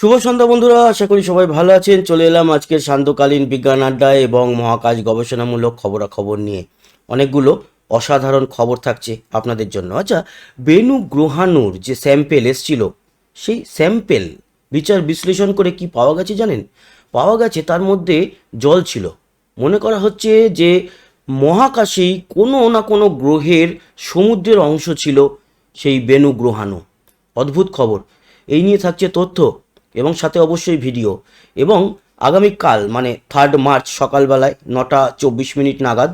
শুভ সন্ধ্যা বন্ধুরা, আশা করি সবাই ভালো আছেন। চলে এলাম আজকের শান্তকালীন বিজ্ঞান আড্ডা এবং মহাকাশ গবেষণামূলক খবরাখবর নিয়ে। অনেকগুলো অসাধারণ খবর থাকছে আপনাদের জন্য। আচ্ছা বেনু গ্রহাণুর যে স্যাম্পেল এসছিল, সেই স্যাম্পেল বিচার বিশ্লেষণ করে কি পাওয়া গেছে জানেন? পাওয়া গেছে, তার মধ্যে জল ছিল। মনে করা হচ্ছে যে মহাকাশেই কোনো না কোনো গ্রহের সমুদ্রের অংশ ছিল সেই বেনু গ্রহাণু। অদ্ভুত খবর। এই নিয়ে থাকছে তথ্য। এবং সাথে অবশ্যই ভিডিও। এবং আগামীকাল মানে থার্ড মার্চ সকালবেলায় নটা চব্বিশ মিনিট নাগাদ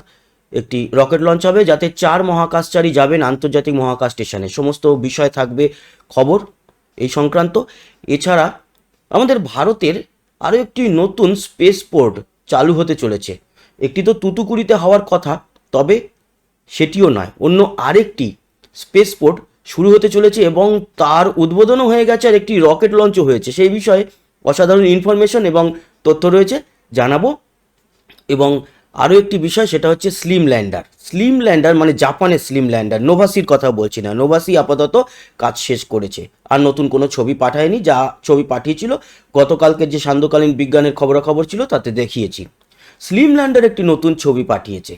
একটি রকেট লঞ্চ হবে, যাতে চার মহাকাশচারী যাবেন আন্তর্জাতিক মহাকাশ স্টেশনে। সমস্ত বিষয় থাকবে খবর এই সংক্রান্ত। এছাড়া আমাদের ভারতের আরও একটি নতুন স্পেস পোর্ট চালু হতে চলেছে। একটি তো তুতুকুড়িতে হওয়ার কথা, তবে সেটিও নয়। অন্য আরেকটি স্পেস পোর্ট শুরু হতে চলেছে এবং তার উদ্বোধনও হয়ে গেছে আর একটি রকেট লঞ্চও হয়েছে। সেই বিষয়ে অসাধারণ ইনফরমেশন এবং তথ্য রয়েছে, জানাব। এবং আরও একটি বিষয়, সেটা হচ্ছে স্লিম ল্যান্ডার স্লিম ল্যান্ডার মানে জাপানের স্লিম ল্যান্ডার নোভাসির কথা বলছি না। নোভাসি আপাতত কাজ শেষ করেছে। আর নতুন কোনো ছবি পাঠায়নি, যা ছবি পাঠিয়েছিল। গতকালকে যে সান্ধ্যকালীন বিজ্ঞানের খবরাখবর ছিল, তাতে দেখিয়েছি। স্লিম ল্যান্ডার একটি নতুন ছবি পাঠিয়েছে।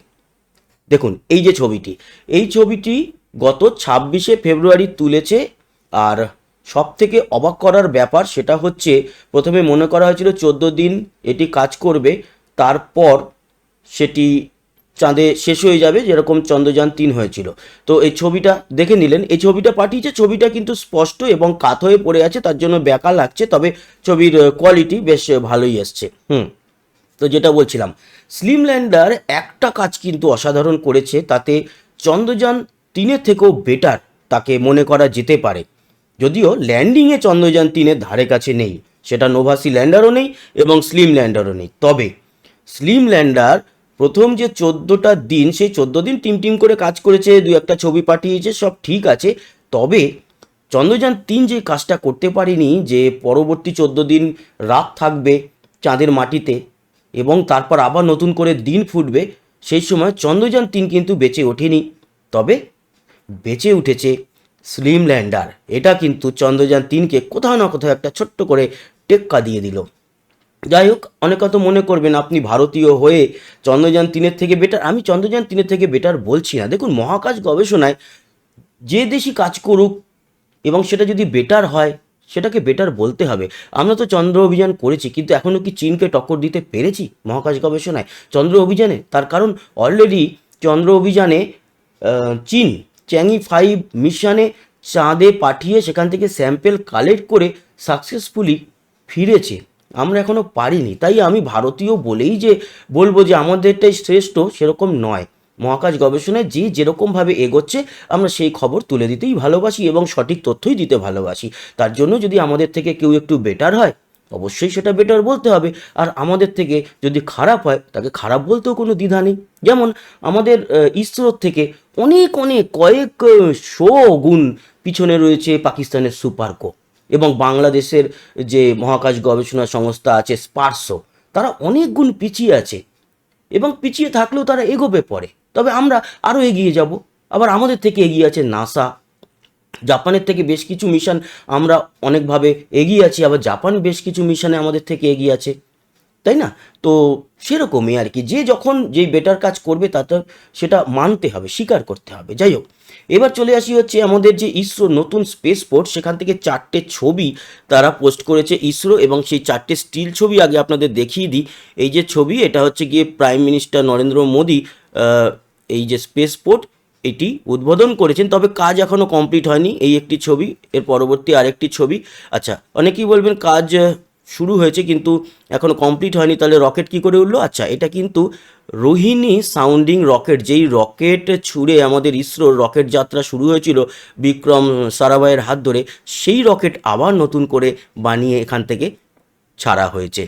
দেখুন, এই যে ছবিটি, এই ছবিটি গত ছাব্বিশে ফেব্রুয়ারি তুলেছে আর সব থেকে অবাক করার ব্যাপার সেটা হচ্ছে, প্রথমে মনে করা হয়েছিল চোদ্দ দিন এটি কাজ করবে, তারপর সেটি চাঁদে শেষ হয়ে যাবে, যেরকম চন্দ্রযান তিন হয়েছিল। তো এই ছবিটা দেখে নিলেন, এই ছবিটা পাঠিয়েছে, ছবিটা কিন্তু স্পষ্ট এবং কাত হয়ে পড়ে আছে, তার জন্য বেকা লাগছে, তবে ছবির কোয়ালিটি বেশ ভালোই এসছে। হুম, তো যেটা বলছিলাম স্লিম ল্যান্ডার একটা কাজ কিন্তু অসাধারণ করেছে, তাতে চন্দ্রযান তিনের থেকেও বেটার তাকে মনে করা যেতে পারে। যদিও ল্যান্ডিংয়ে চন্দ্রযান তিনের ধারে কাছে নেই, সেটা নোভাসি ল্যান্ডারও নেই এবং স্লিম ল্যান্ডারও নেই। তবে স্লিম ল্যান্ডার প্রথম যে চোদ্দোটা দিন, সেই চোদ্দ দিন টিম টিম করে কাজ করেছে দু একটা ছবি পাঠিয়েছে, সব ঠিক আছে। তবে চন্দ্রযান তিন যে কাজটা করতে পারেনি, যে পরবর্তী চোদ্দ দিন রাত থাকবে চাঁদের মাটিতে এবং তারপর আবার নতুন করে দিন ফুটবে, সেই সময় চন্দ্রযান তিন কিন্তু বেঁচে ওঠেনি। তবে বেঁচে উঠেছে স্লিম ল্যান্ডার এটা কিন্তু চন্দ্রযান তিনকে কোথাও না কোথাও একটা ছোট্ট করে টেক্কা দিয়ে দিল। যাই হোক, অনেক হয়তো মনে করবেন আপনি ভারতীয় হয়ে চন্দ্রযান তিনের থেকে বেটার আমি চন্দ্রযান তিনের থেকে বেটার বলছি না। দেখুন, মহাকাশ গবেষণায় যে দেশই কাজ করুক এবং সেটা যদি বেটার হয়, সেটাকে বেটার বলতে হবে। আমরা তো চন্দ্র অভিযান করেছি, কিন্তু এখনও কি চীনকে টক্কর দিতে পেরেছি মহাকাশ গবেষণায়? চন্দ্র অভিযানে? তার কারণ অলরেডি চন্দ্র অভিযানে চীন চ্যাংই ফাইভ মিশনে চাঁদে পাঠিয়ে সেখান থেকে স্যাম্পেল কালেক্ট করে সাকসেসফুলি ফিরেছে। আমরা এখনও পারিনি। তাই আমি ভারতীয় বলেই যে বলব যে আমাদেরটাই শ্রেষ্ঠ সেরকম নয়। মহাকাশ গবেষণায় যে যেরকমভাবে এগোচ্ছে, আমরা সেই খবর তুলে দিতেই ভালোবাসি এবং সঠিক তথ্যই দিতে ভালোবাসি। তার জন্য যদি আমাদের থেকে কেউ একটু বেটার হয় অবশ্যই সেটা বেটার বলতে হবে। আর আমাদের থেকে যদি খারাপ হয়, তাকে খারাপ বলতেও কোনো দ্বিধা নেই। যেমন আমাদের ইসরোর থেকে অনেক অনেক কয়েক শো গুণ পিছনে রয়েছে পাকিস্তানের সুপারকো এবং বাংলাদেশের যে মহাকাশ গবেষণা সংস্থা আছে স্পার্সো। তারা অনেক গুণ পিছিয়ে আছে এবং পিছিয়ে থাকলেও তারা এগোবে পড়ে তবে আমরা আরও এগিয়ে যাব। আবার আমাদের থেকে এগিয়ে আছে নাসা। জাপানের থেকে বেশ কিছু মিশন আমরা অনেকভাবে এগিয়ে আছি, আবার জাপান বেশ কিছু মিশনে আমাদের থেকে এগিয়ে আছে, তাই না? তো সেরকমই আর কি, যে যখন যেই বেটার কাজ করবে তাতে সেটা মানতে হবে, স্বীকার করতে হবে, যাই হোক। এবার চলে আসি হচ্ছে আমাদের যে ইসরো নতুন স্পেস পোর্ট সেখান থেকে চারটে ছবি তারা পোস্ট করেছে ইসরো, এবং সেই চারটে স্টিল ছবি আগে আপনাদের দেখিয়ে দিই। এই যে ছবি, এটা হচ্ছে গিয়ে প্রাইম মিনিস্টার নরেন্দ্র মোদী এই যে স্পেস পোর্ট এটি উদ্বোধন করেছেন, তবে কাজ এখনও কমপ্লিট হয়নি। এই একটি ছবি, এর পরবর্তী আরেকটি ছবি। আচ্ছা অনেকেই বলবেন কাজ শুরু হয়েছে কিন্তু এখনও কমপ্লিট হয়নি, তাহলে রকেট কি করে উঠল? আচ্ছা এটা কিন্তু রোহিণী সাউন্ডিং রকেট, যেই রকেট ছুড়ে আমাদের ইসরোর রকেট যাত্রা শুরু হয়েছিল বিক্রম সারাভাইয়ের হাত ধরে, সেই রকেট আবার নতুন করে বানিয়ে এখান থেকে ছাড়া হয়েছে।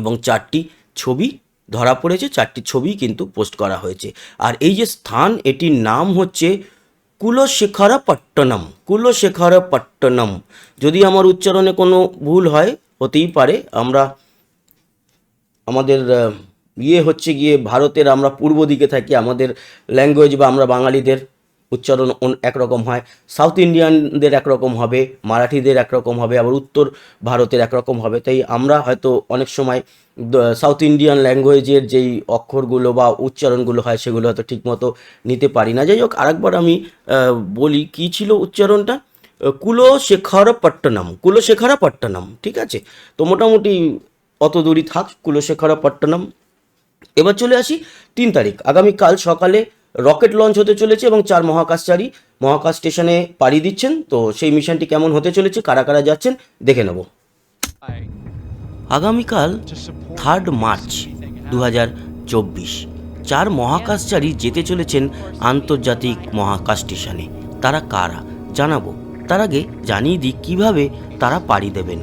এবং চারটি ছবি ধরা পড়েছে, চারটি ছবি কিন্তু পোস্ট করা হয়েছে। আর এই যে স্থান, এটির নাম হচ্ছে কুলশেখরপট্টনম কুলশেখরপট্টনম। যদি আমার উচ্চারণে কোনো ভুল হয়, হতেই পারে। আমরা, আমাদের ইয়ে হচ্ছে গিয়ে ভারতের, আমরা পূর্ব দিকে থাকি, আমাদের ল্যাঙ্গুয়েজ বা আমরা বাঙালিদের উচ্চারণ একরকম হয়। সাউথ ইন্ডিয়ানদের একরকম হবে, মারাঠিদের একরকম হবে, আবার উত্তর ভারতের একরকম হবে। তাই আমরা হয়তো অনেক সময় সাউথ ইন্ডিয়ান ল্যাঙ্গুয়েজের যেই অক্ষরগুলো বা উচ্চারণগুলো হয় সেগুলো হয়তো ঠিকমতো নিতে পারি না। যাই হোক, আরেকবার আমি বলি কী ছিল উচ্চারণটা? কুলশেখরপট্টনম কুলশেখরপট্টনম, ঠিক আছে? তো মোটামুটি অত দূরই থাক, কুলশেখরপট্টনম। এবার চলে আসি তিন তারিখ। আগামীকাল সকালে রকেট লঞ্চ হতে চলেছে এবং চার মহাকাশচারী মহাকাশ স্টেশনে পাড়ি দিচ্ছেন। তো সেই মিশনটি কেমন হতে চলেছে, কারা কারা যাচ্ছেন, দেখে নেব। আগামীকাল থার্ড মার্চ দু চার মহাকাশচারী যেতে চলেছেন আন্তর্জাতিক মহাকাশ স্টেশনে। তারা কারা, জানাব। তার আগে জানিয়ে দিই কীভাবে তারা পাড়ি দেবেন।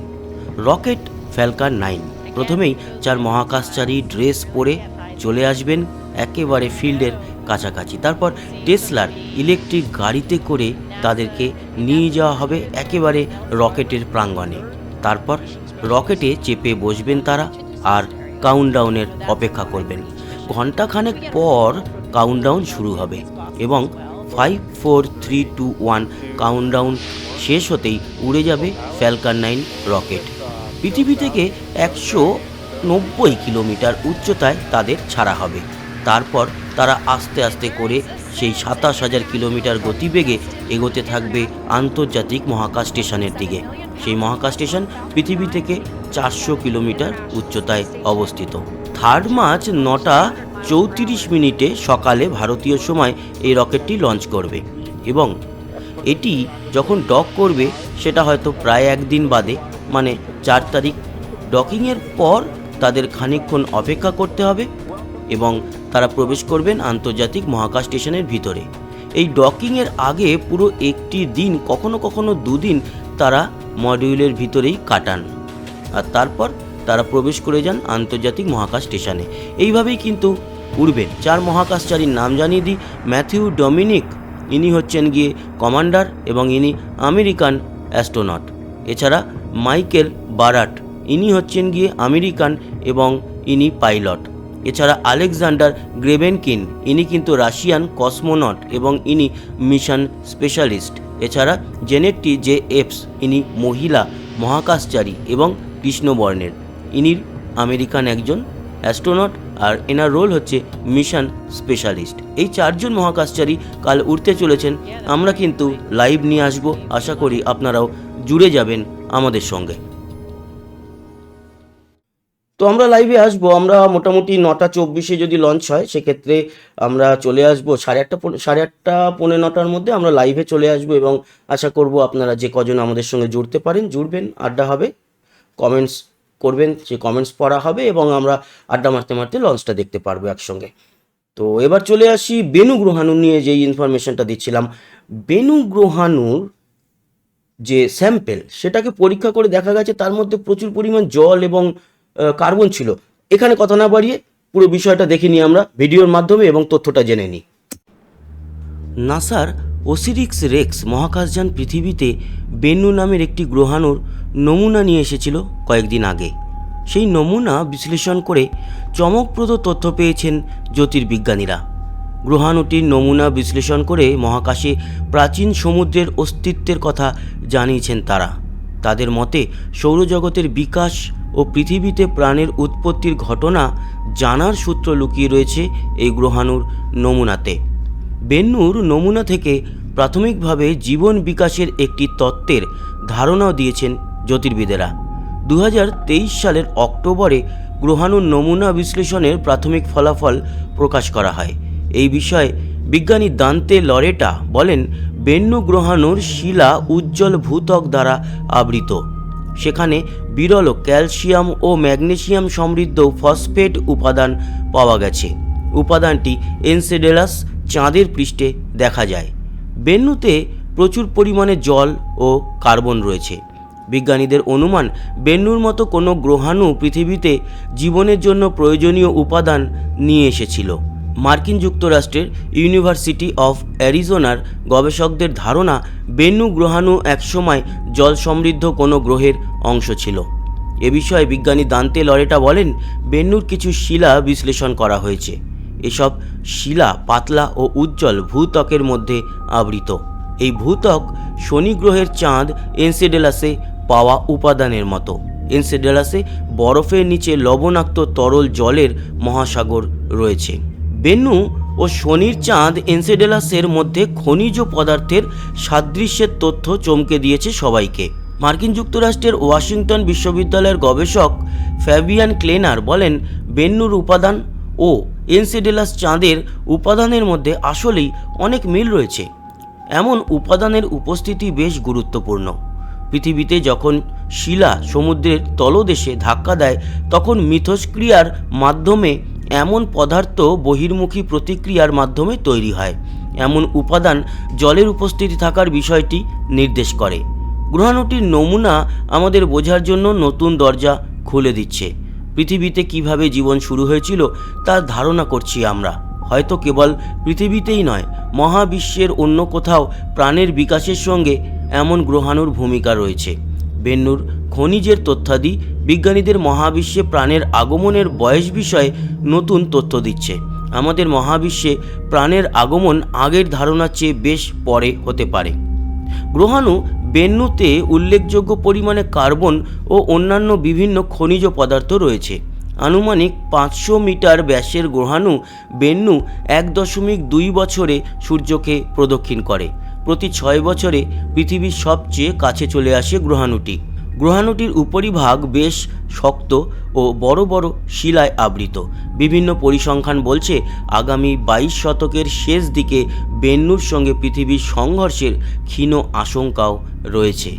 রকেট ফ্যালকান নাইন, প্রথমেই চার মহাকাশচারী ড্রেস পরে চলে আসবেন একেবারে ফিল্ডের কাছাকাছি। তারপর টেসলার ইলেকট্রিক গাড়িতে করে তাদেরকে নিয়ে যাওয়া হবে একেবারে রকেটের প্রাঙ্গণে। তারপর রকেটে চেপে বসবেন তারা আর কাউন্টডাউনের অপেক্ষা করবেন। ঘন্টাখানেক পর কাউন্টডাউন শুরু হবে এবং five four three two one countdown শেষ হতেই উড়ে যাবে ফ্যালকার নাইন রকেট পৃথিবী থেকে একশো নব্বই কিলোমিটার উচ্চতায় তাদের ছাড়া হবে। তারপর তারা আস্তে আস্তে করে সেই সাতাশ হাজার কিলোমিটার গতিবেগে এগোতে থাকবে আন্তর্জাতিক মহাকাশ স্টেশনের দিকে। সেই মহাকাশ স্টেশন পৃথিবী থেকে চারশো কিলোমিটার উচ্চতায় অবস্থিত। থার্ড মার্চ নটা চৌত্রিশ মিনিটে সকালে ভারতীয় সময় এই রকেটটি লঞ্চ করবে এবং এটি যখন ডক করবে, সেটা হয়তো প্রায় একদিন বাদে মানে চার তারিখ। ডকিংয়ের পর তাদের খানিকক্ষণ অপেক্ষা করতে হবে এবং তারা প্রবেশ করবেন আন্তর্জাতিক মহাকাশ স্টেশনের ভিতরে। এই ডকিংয়ের আগে পুরো একটি দিন, কখনো কখনো দুদিন তারা মডিউলের ভিতরেই কাটান। আর তারপর তারা প্রবেশ করে যান আন্তর্জাতিক মহাকাশ স্টেশনে এইভাবেই কিন্তু উড়বেন। চার মহাকাশচারীর নাম জানিয়ে দিই। ম্যাথিউ ডমিনিক, ইনি হচ্ছেন গিয়ে কমান্ডার এবং ইনি আমেরিকান অ্যাস্ট্রোনট। এছাড়া মাইকেল বারাট ইনি হচ্ছেন গিয়ে আমেরিকান এবং ইনি পাইলট। এছাড়া আলেকজান্ডার গ্রেভেনকিন, ইনি কিন্তু রাশিয়ান কসমোনট এবং ইনি মিশন স্পেশালিস্ট। এছাড়া জেনেটটি জে এপস ইনি মহিলা, মহাকাশচারী এবং কৃষ্ণবর্ণের। ইনি আমেরিকান একজন অ্যাস্ট্রোনট আর এনার রোল হচ্ছে মিশন স্পেশালিস্ট। এই চারজন মহাকাশচারী কাল উঠতে চলেছেন, আমরা কিন্তু লাইভ নিয়ে আসব। আশা করি আপনারাও জুড়ে যাবেন আমাদের সঙ্গে। তো আমরা লাইভে আসব। আমরা মোটামুটি নটা চব্বিশে যদি লঞ্চ হয়, সেক্ষেত্রে আমরা চলে আসব। সাড়ে আটটা সাড়ে আটটা পৌনে নটার মধ্যে আমরা লাইভে চলে আসব এবং আশা করব আপনারা যে কজন আমাদের সঙ্গে জুড়তে পারেন, জুড়বেন, আড্ডা হবে কমেন্টস করবেন সে কমেন্টস পড়া হবে এবং আমরা আড্ডা মারতে মারতে লঞ্চটা দেখতে পারব একসঙ্গে। তো এবার চলে আসি বেনু গ্রহাণু নিয়ে যেই ইনফরমেশনটা দিচ্ছিলাম। বেনু গ্রহাণুর যে স্যাম্পেল সেটাকে পরীক্ষা করে দেখা গেছে তার মধ্যে প্রচুর পরিমাণ জল এবং কার্বন ছিল। এখানে কথা না বাড়িয়ে পুরো বিষয়টা দেখে নিই আমরা ভিডিওর মাধ্যমে এবং তথ্যটা জেনে নিই। নাসার ওসিরিক্স রেক্স মহাকাশযান পৃথিবীতে বেনু নামের একটি গ্রহাণুর নমুনা নিয়ে এসেছিল কয়েকদিন আগে। সেই নমুনা বিশ্লেষণ করে চমকপ্রদ তথ্য পেয়েছেন জ্যোতির্বিজ্ঞানীরা। গ্রহাণুটির নমুনা বিশ্লেষণ করে মহাকাশে প্রাচীন সমুদ্রের অস্তিত্বের কথা জানিয়েছেন তারা। তাদের মতে সৌরজগতের বিকাশ ও পৃথিবীতে প্রাণের উৎপত্তির ঘটনা জানার সূত্র লুকিয়ে রয়েছে এই গ্রহাণুর নমুনাতে। বেন্নুর নমুনা থেকে প্রাথমিকভাবে জীবন বিকাশের একটি তত্ত্বের ধারণাও দিয়েছেন জ্যোতির্বিদেরা। দু হাজার তেইশ সালের অক্টোবরে গ্রহাণুর নমুনা বিশ্লেষণের প্রাথমিক ফলাফল প্রকাশ করা হয়। এই বিষয়ে বিজ্ঞানী দান্তে লরেটা বলেন, বেন্নু গ্রহাণুর শিলা উজ্জ্বল ভূত্বক দ্বারা আবৃত। সেখানে বিরল ক্যালসিয়াম ও ম্যাগনেসিয়াম সমৃদ্ধ ফসফেট উপাদান পাওয়া গেছে। উপাদানটি এনসেডেলাস চাঁদের পৃষ্ঠে দেখা যায়। বেন্নুতে প্রচুর পরিমাণে জল ও কার্বন রয়েছে। বিজ্ঞানীদের অনুমান বেন্নুর মতো কোনো গ্রহাণু পৃথিবীতে জীবনের জন্য প্রয়োজনীয় উপাদান নিয়ে এসেছিল। মার্কিন যুক্তরাষ্ট্রের ইউনিভার্সিটি অফ অ্যারিজোনার গবেষকদের ধারণা বেন্নু গ্রহাণু একসময় জল সমৃদ্ধ কোনো গ্রহের অংশ ছিল। এ বিষয়ে বিজ্ঞানী দান্তে লরেটা বলেন বেন্নুর কিছু শিলা বিশ্লেষণ করা হয়েছে। এসব শিলা পাতলা ও উজ্জ্বল ভূত্বকের মধ্যে আবৃত। এই ভূত্বক শনি গ্রহের চাঁদ এনসেডেলাসে পাওয়া উপাদানের মতো। এনসেডেলাসে বরফের নিচে লবণাক্ত তরল জলের মহাসাগর রয়েছে। বেনু ও শনির চাঁদ এনসেডেলাসের মধ্যে খনিজ পদার্থের সাদৃশ্যের তথ্য চমকে দিয়েছে সবাইকে। মার্কিন যুক্তরাষ্ট্রের ওয়াশিংটন বিশ্ববিদ্যালয়ের গবেষক ফ্যাবিয়ান ক্লেনার বলেন, বেন্নুর উপাদান ও এনসেডেলাস চাঁদের উপাদানের মধ্যে আসলেই অনেক মিল রয়েছে। এমন উপাদানের উপস্থিতি বেশ গুরুত্বপূর্ণ। পৃথিবীতে যখন শিলা সমুদ্রের তলদেশে ধাক্কা দেয়, তখন মিথস্ক্রিয়ার মাধ্যমে এমন পদার্থ বহির্মুখী প্রতিক্রিয়ার মাধ্যমে তৈরি হয়। এমন উপাদান জলের উপস্থিতি থাকার বিষয়টি নির্দেশ করে। গ্রহাণুটির নমুনা আমাদের বোঝার জন্য নতুন দরজা খুলে দিচ্ছে। পৃথিবীতে কীভাবে জীবন শুরু হয়েছিল তার ধারণা করছি আমরা। হয়তো কেবল পৃথিবীতেই নয়, মহাবিশ্বের অন্য কোথাও প্রাণের বিকাশের সঙ্গে এমন গ্রহাণুর ভূমিকা রয়েছে। বেন্নুর খনিজের তথ্যাদি বিজ্ঞানীদের মহাবিশ্বে প্রাণের আগমনের বয়স বিষয়ে নতুন তথ্য দিচ্ছে। আমাদের মহাবিশ্বে প্রাণের আগমন আগের ধারণার চেয়ে বেশ পরে হতে পারে। গ্রহাণু বেন্নুতে উল্লেখযোগ্য পরিমাণে কার্বন ও অন্যান্য বিভিন্ন খনিজ পদার্থ রয়েছে। আনুমানিক পাঁচশো মিটার ব্যাসের গ্রহাণু বেন্নু এক দশমিক দুই বছরে সূর্যকে প্রদক্ষিণ করে। প্রতি ছয় বছরে পৃথিবীর সবচেয়ে কাছে চলে আসে গ্রহাণুটি। গ্রহাণুটির উপরিভাগ বেশ শক্ত ও বড় বড় শিলায় আবৃত। বিভিন্ন পরিসংখ্যান বলছে, আগামী বাইশ শতকের শেষ দিকে বেন্নুর সঙ্গে পৃথিবীর সংঘর্ষের ক্ষীণ আশঙ্কাও রয়েছে।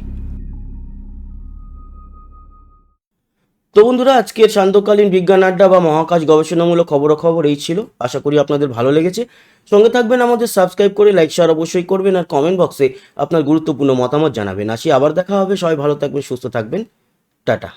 তো বন্ধুরা, আজকের শান্তকালীন বিজ্ঞান আড্ডা বা মহাকাশ গবেষণামূলক খবরাখবর এই ছিল। আশা করি আপনাদের ভালো লেগেছে। সঙ্গে থাকবেন, আমাদের সাবস্ক্রাইব করে লাইক শেয়ার অবশ্যই করবেন আর কমেন্ট বক্সে আপনার গুরুত্বপূর্ণ মতামত জানাবেন। আসি, আবার দেখা হবে। সবাই ভালো থাকবেন, সুস্থ থাকবেন। টাটা।